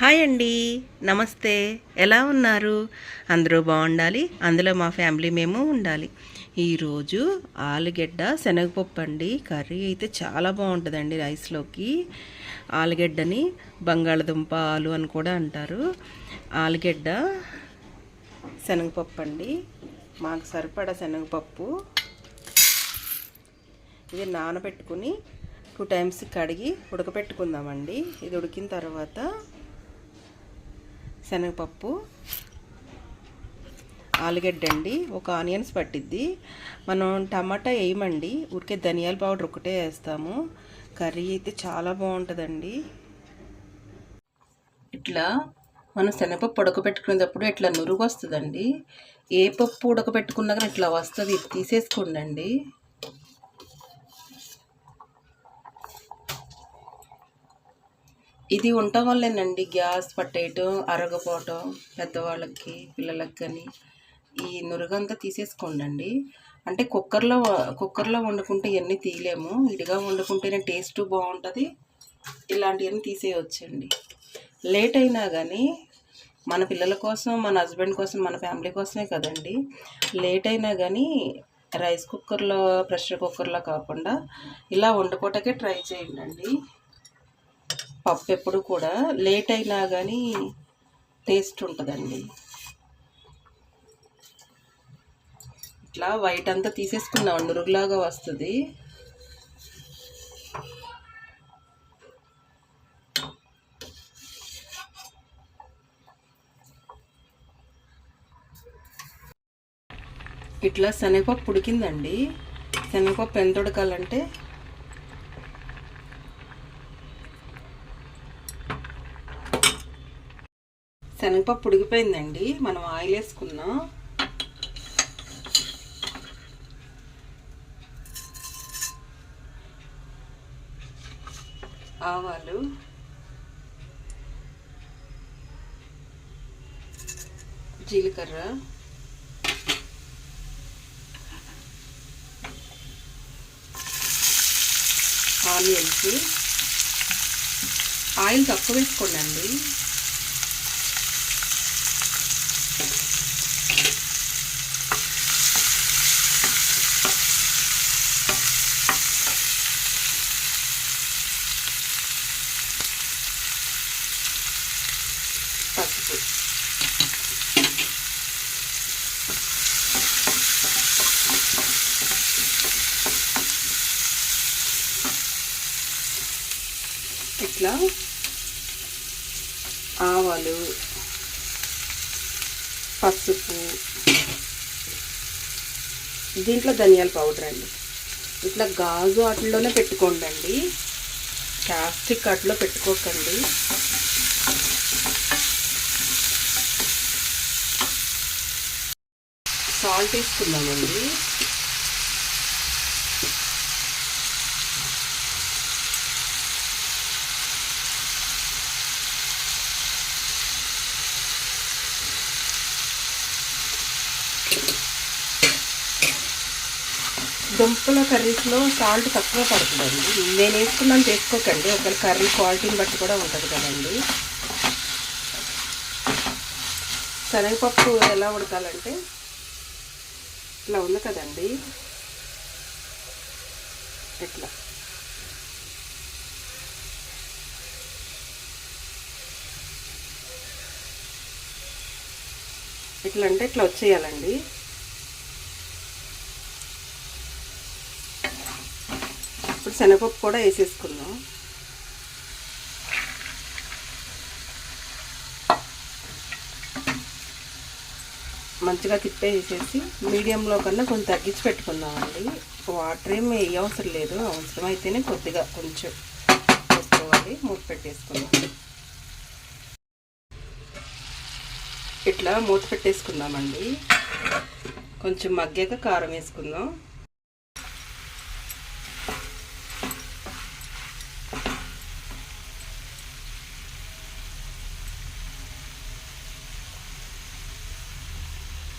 Hi అండి. నమస్తే. ఎలా ఉన్నారు? అందరూ బాగుండాలి. అందులో మా ఫ్యామిలీ మేము ఉండాలి. ఈరోజు ఆలుగడ్డ శనగపప్పు అండి కర్రీ అయితే చాలా బాగుంటుందండి రైస్లోకి. ఆలుగడ్డని బంగాళదుంప ఆలు అని కూడా అంటారు. ఆలుగడ్డ శనగపప్పు అండి మాకు సరిపడా శనగపప్పు. ఇది నానబెట్టుకుని టూ టైమ్స్ కడిగి ఉడకపెట్టుకుందామండి. ఇది ఉడికిన తర్వాత శనగపప్పు ఆలుగడ్డ అండి ఒక ఆనియన్స్ పట్టిద్ది. మనం టమాటా వేయమండి ఊరికే ధనియాల పౌడర్ ఒకటే వేస్తాము. కర్రీ అయితే చాలా బాగుంటుందండి. ఇట్లా మనం శనగపప్పు ఉడకబెట్టుకునేటప్పుడు ఇట్లా నురుగు వస్తుందండి. ఏ పప్పు ఉడకబెట్టుకున్నా కానీ ఇట్లా వస్తుంది. తీసేసుకోండి ఇది ఉండటం వల్లేనండి గ్యాస్ పట్టేయటం అరగపోవటం పెద్దవాళ్ళకి పిల్లలకి కానీ. ఈ నురుగంతా తీసేసుకోండి అంటే కుక్కర్లో కుక్కర్లో వండుకుంటే ఇవన్నీ తీయలేము. ఇడిగా వండుకుంటేనే టేస్ట్ బాగుంటుంది. ఇలాంటివన్నీ తీసేయచ్చండి. లేట్ అయినా కానీ మన పిల్లల కోసం మన హస్బెండ్ కోసం మన ఫ్యామిలీ కోసమే కదండి. లేట్ అయినా కానీ రైస్ కుక్కర్లో ప్రెషర్ కుక్కర్లో కాకుండా ఇలా వండుకోవటకే ట్రై చేయండి పప్పు ఎప్పుడు కూడా లేట్ అయినా కానీ టేస్ట్ ఉంటుందండి. ఇట్లా వైట్ అంతా తీసేసుకున్నాం నురుగులాగా వస్తుంది. ఇట్లా శనగపప్పు ఉడికిందండి. శనగపప్పు ఎంత ఉడకాలంటే శనగపప్పు ఉడికిపోయిందండి మనం ఆయిల్ వేసుకున్నాం. ఆవాలు. జీలకర్ర. ఆనియన్స్. ఆయిల్ తక్కువ వేసుకోండి పసుపు ఇట్లా ఆవాలు పసుపు దీంట్లో ధనియాల పౌడర్ అండి. ఇట్లా గాజు అట్లలోనే పెట్టుకోండి అండి ప్లాస్టిక్ అట్లో పెట్టుకోకండి. సాల్ట్ వేసుకుందామండి. దుంపల కర్రీస్లో సాల్ట్ తక్కువ పడుతుందండి. నేను వేసుకున్నాను వేసుకోకండి. ఒకవేళ కర్రీ క్వాలిటీని బట్టి కూడా ఉంటుంది కదండి. శనగపప్పు ఎలా ఉడకాలంటే ఇట్లా ఉంది కదండి. ఇట్లా. ఇట్లా అంటే ఇట్లా వచ్చేయాలండి. ఇప్పుడు శనగపప్పు కూడా వేసేసుకుందాం. మంచిగా తిప్పేసేసి మీడియంలో కన్నా కొంచెం తగ్గించి పెట్టుకుందామండి. వాటర్ ఏమి వేయ అవసరం లేదు అవసరమైతేనే కొద్దిగా కొంచెం వేసుకోవాలి మూత పెట్టేసుకుందాం. ఇట్లా మూత పెట్టేసుకుందామండి. కొంచెం మగ్గాక కారం వేసుకుందాం.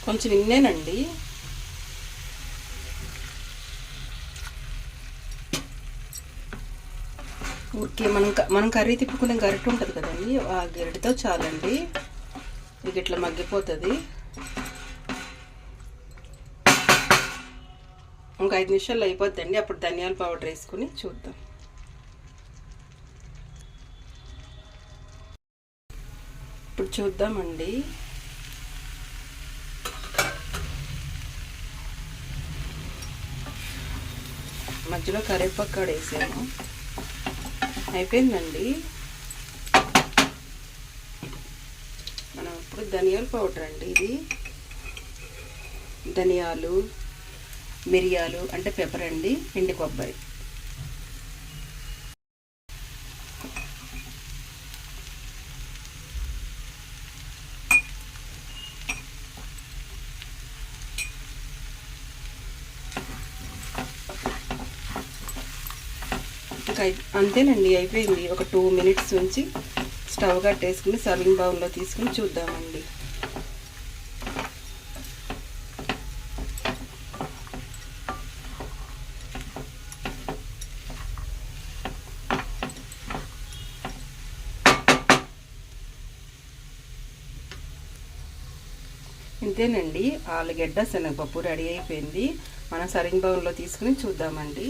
కొంచెం ఇన్నేనండి ఊరికే మనం మనం కర్రీ తిప్పుకునే గరిటె ఉంటుంది కదండి ఆ గరిటతో చాలండి. ఇది ఇట్లా మగ్గిపోతుంది. ఇంకా ఐదు నిమిషాలు అయిపోద్దండి అప్పుడు ధనియాల పౌడర్ వేసుకుని చూద్దాం. ఇప్పుడు చూద్దామండి. మధ్యలో కరివేపాకు వేసాను. వేసాము అయిపోయిందండి. మనం ఇప్పుడు ధనియాల పౌడర్ అండి ఇది. ధనియాలు మిరియాలు అంటే పెప్పర్ అండి ఎండి కొబ్బరి. ఇంకా అంతేనండి అయిపోయింది. ఒక టూ మినిట్స్ ఉంచి స్టవ్ కట్టేసుకుని సర్వింగ్ బౌల్లో తీసుకుని చూద్దామండి. ఇంతేనండి ఆలుగడ్డ శనగపప్పు రెడీ అయిపోయింది. మనం సరింగ్ బౌల్లో తీసుకుని చూద్దామండి.